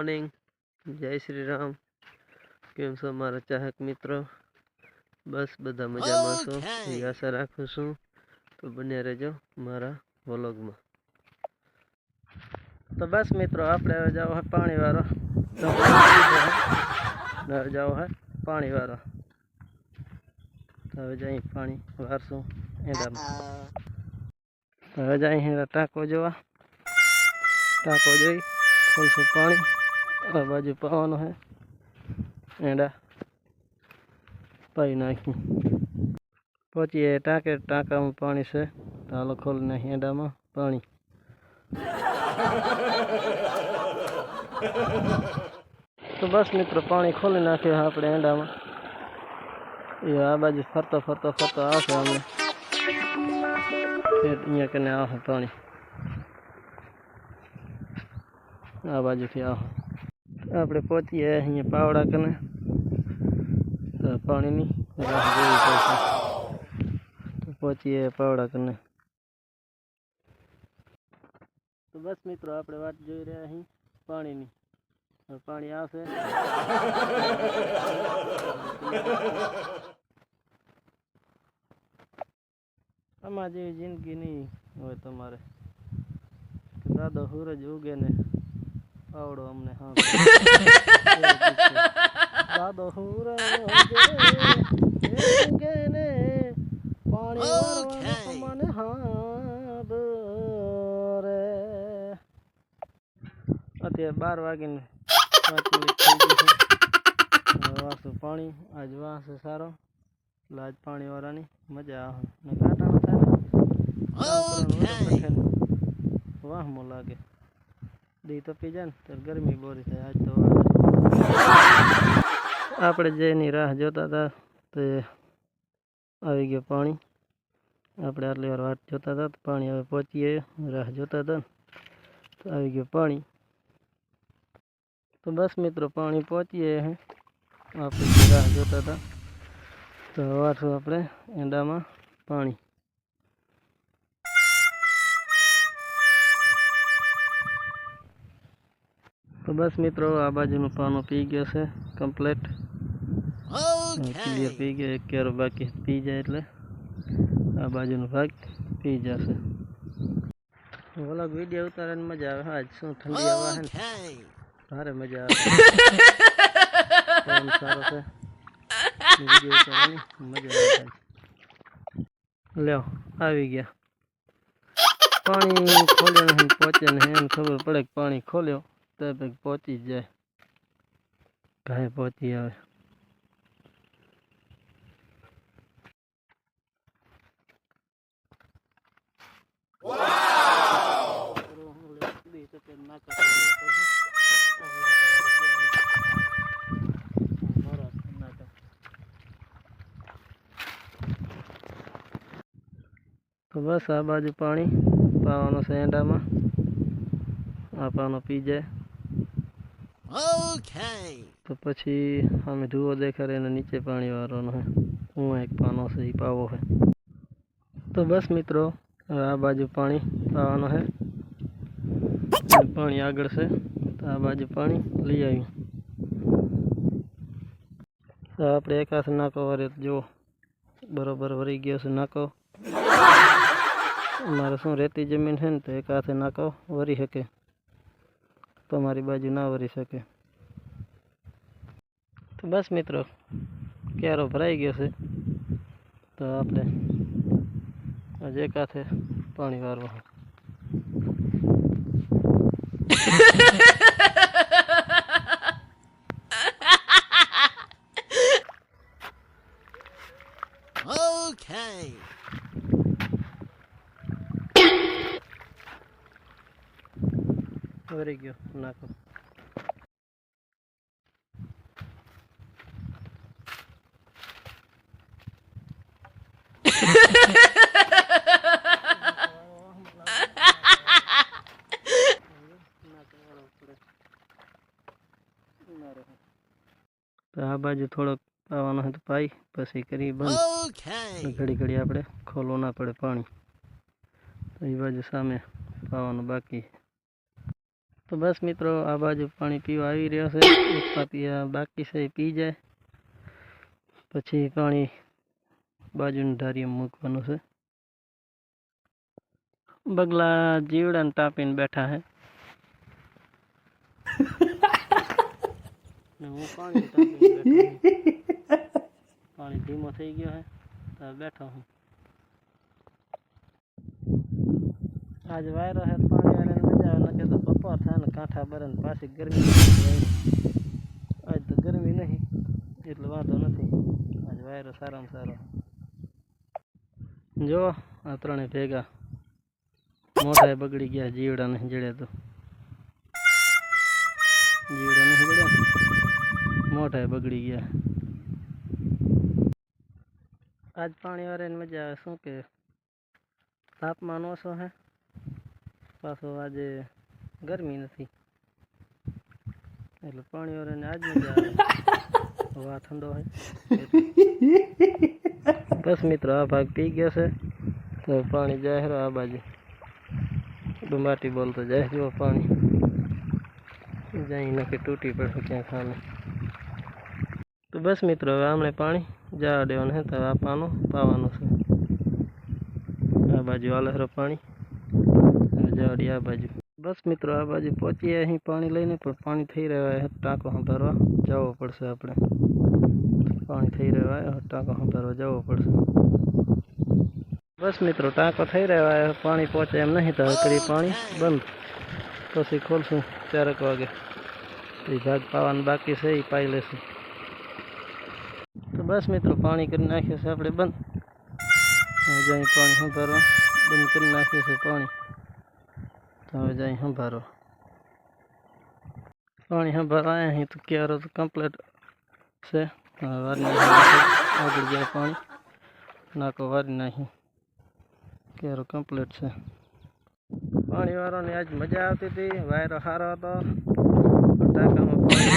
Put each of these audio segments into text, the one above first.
Morning જય શ્રી રામ કેમ છો મારા ચાહક મિત્રો બસ બધા મજામાં છો એવી આશા રાખું છું તો બન્યા રહેજો મારા વ્લોગમાં તો બસ મિત્રો આપણે હવે જાવ હે પાણી વાળો હવે જાવ હે પાણી વાળો તો હવે જઈ પાણી વારશું એડામાં તો હવે જઈ હેરા ટાંકો જોવા ટાંકો જોઈ ખોલશું પાણી આ બાજુ પાવાનું હે એડા પાઈ નાખ્યું પહોંચીએ ટાંકે ટાંકામાં પાણી છે તો હાલો ખોલી નાખી એડામાં પાણી તો બસ મિત્રો પાણી ખોલી નાખ્યું આપણે એડામાં એ આ બાજુ ફરતો ફરતો ફરતો આવશે અમને અહીંયા કને આવશે પાણી આ બાજુથી આવો આપણે પહોંચીએ અહીંયા પાવડા કને તો પાણીની રાહ જોવી પડશે તો પહોંચીએ પાવડા કને તો બસ મિત્રો આપણે વાટ જોઈ રહ્યા અહીં પાણીની હવે પાણી આવશે આમાં જેવી જિંદગી નહીં હોય તમારે કે દાદો સૂરજ ઉગે ને પાવડો અમને હા. દાદો સૂરજ ઉગે ને પાણી મને હા રે અત્યારે બાર વાગીને પાંચ મિનિટ થઈ ગઈ છે. હવે વાસું પાણી આજ વાસ સારો. એટલે આજ પાણી વાળાની મજા આવે. ને કઠિન વાહમો લાગે. દી તપી જાય ને તો ગરમી બોરી થાય, આજ તો. આપણે જેની રાહ જોતા હતા તે આવી ગયું પાણી. આપણે આટલી વાર વાટ જોતા હતા પાણી હવે પહોંચીએ રાહ જોતા હતા તો આવી ગયું પાણી. તો બસ મિત્રો, પાણી પહોંચીએ આપણે રાહ જોતા હતા, તો વારશું આપણે એંડામાં પાણી. તો બસ મિત્રો આ બાજુનું પાનું પી ગયો છે કમ્પ્લેટ ક્લિયર પી ગયો એક કેરો બાકી પી જાય એટલે આ બાજુનો ભાગ પી જશે. ઓલા વીડિયો ઉતારવાની મજા આવે. આજ શું ઠંડી હવા છે ભારે મજા આવે. સારો છે. વીડિયો ઉતારવાની મજા આવે. લ્યો આવી ગયા. પાણી ખોલ્યો નહીં ને પહોંચે નહીં એને ખબર પડે કે પાણી ખોલ્યો. તો પછી પહોંચી જ જાય ઘાય પહોંચી આવે તો બસ આ બાજુ પાણી પાવાનો છે એંડામાં આ પાનો પી જાય તો પછી અમે ધુઓ દેખાડે અને નીચે પાણી વાળવાનો છે હું એક પાનો છે એ પાવો છે તો બસ મિત્રો, હવે આ બાજુ પાણી પાવાનો છે પાણી આગળ છે, તો આ બાજુ પાણી લઈ આવ્યું તો આપણે એક હાથ નાકો વારે જો બરોબર વરી ગયો છે નાકો. મારે શું રેતી જમીન છે ને તો એક હાથે નાકો વરી શકે તમારી બાજુ ના વરી શકે. તો બસ મિત્રો, ક્યારો ભરાઈ ગયો છે, તો આપણે આજે કાથે પાણી વારવા વરી ગયો નાકો તો આ બાજુ થોડોક પાવાનો હોય તો પાઈ પછી કરી બંધ Okay. ઘડી ઘડી આપણે ખોલવું ના પડે પાણી તો એ બાજુ સામે પાવાનું બાકી તો બસ મિત્રો આ બાજુ પાણી પીવા આવી રહ્યો છે એક પાપિયા બાકી છે એ પી જાય પછી પાણી બાજુની ધારીમાં મૂકવાનું છે બગલા જીવડાને તાપીને બેઠા હે ને હું પાણી તાપીને બેઠો છું. પાણી ધીમો થઈ ગયો હે તો બેઠો હું આજ વાયરો હે તો પાણી વાળાને મજા આવે નકે તો બપોર થાય ને કાંઠા બરે ને પાછી ગરમી આજ તો ગરમી નહીં, એટલે વાંધો નથી. આજ વાયરો સારામાં સારો. જો, આ ત્રણે ભેગા મોઢાએ બગડી ગયા જીવડા નહીં જડ્યા તો. જીવડા નહીં જડ્યા મોઢાએ બગડી ગયા. આજ પાણી વારે મજા આવે. શું કે? તાપમાન ઓછો હે? પાછો આજે ગરમી નથી. એટલે પાણી વાળાને આજ મજા હવા ઠંડો હોય. બસ મિત્રો, આ ભાગ પી ગયો છે. તો પાણી જાય આ બાજુ. ડુમાટી બોલતો જાય જો પાણી. જાય નક્કી તૂટી પડશે ક્યાં ખાને તો બસ મિત્રો, હવે આમણે પાણી જવા દેવાનું હે. તો આ આપવાનું પાવાનું છે. આ બાજુ આલહરો પાણી. હવે જવા દે આ બાજુ બસ મિત્રો આ બાજુ પહોંચીએ અહીં પાણી લઈને પણ પાણી થઈ રહ્યો છે ટાંકો સંભાળવા જવો પડશે આપણે પાણી થઈ રહ્યો આવ્યો ટાંકો સંભાળવા જવો પડશે બસ મિત્રો ટાંકો થઈ રહ્યો આવ્યો પાણી પહોંચે એમ નહીં તો હવે કરી પાણી બંધ પછી ખોલશું ચારક વાગે એ ભાગ પાવાનું બાકી છે એ પાઈ લેશું તો બસ મિત્રો પાણી કરી નાખ્યું છે આપણે બંધ હવે જઈ પાણી સંભાળવા બંધ કરી નાખ્યું છે પાણી તો હવે જઈ સંભાળવા પાણી આવ્યા અહીં તો ક્યારો તો કમ્પ્લીટ છે. આગળ જાય પાણી. નાકો વારી નાખી. ક્યારો કમ્પ્લીટ છે. પાણી વાળાની આજ મજા આવતી હતી. વાયરો સારો હતો. ટાંકામાં પાણી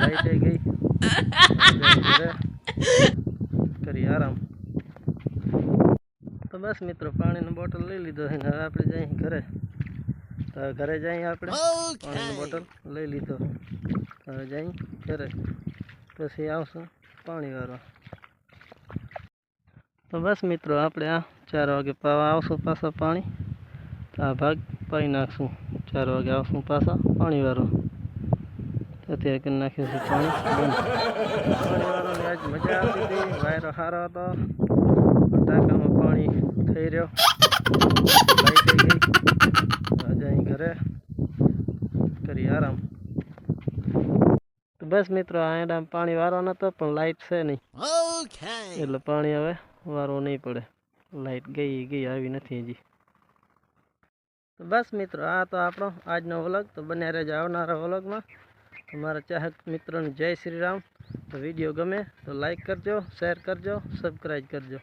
લાઈટે ગઈ હવે ઘરે કરી આરામ તો બસ મિત્રો પાણીનો બોટલ લઈ લીધો છે હવે આપણે જઈએ ઘરે. તો ઘરે જઈએ આપણે. પાણીની બોટલ લઈ લીધો. હવે જઈ ઘરે. પછી આવશું પાણી વાળવા તો બસ મિત્રો આપણે આ ચાર વાગે આવશું પાછા પાણી. તો આ ભાગ પાઈ નાખશું. ચાર વાગે આવશું પાછા પાણી વાળવા અત્યારે કરી નાખ્યું છે પાણી. આજ મજા આવતી હતી. વાયરો સારો હતો. ટાંકામાં પાણી થઈ રહ્યો. આજે અહીં ઘરે કરી આરામ. તો બસ મિત્રો આ એડામાં પાણી વારો નતો પણ લાઈટ છે નહીં. એટલે પાણી હવે વારો નહીં પડે. લાઇટ ગઈ ગઈ આવી નથી હજી. તો બસ મિત્રો આ તો આપણો આજનો વ્લોગ. તો બન્યા રહેજો આવનારા વ્લોગમાં. તમારા ચાહક મિત્રોને જય શ્રી રામ તો વિડીયો ગમે તો લાઈક કરજો શેર કરજો સબસ્ક્રાઈબ કરજો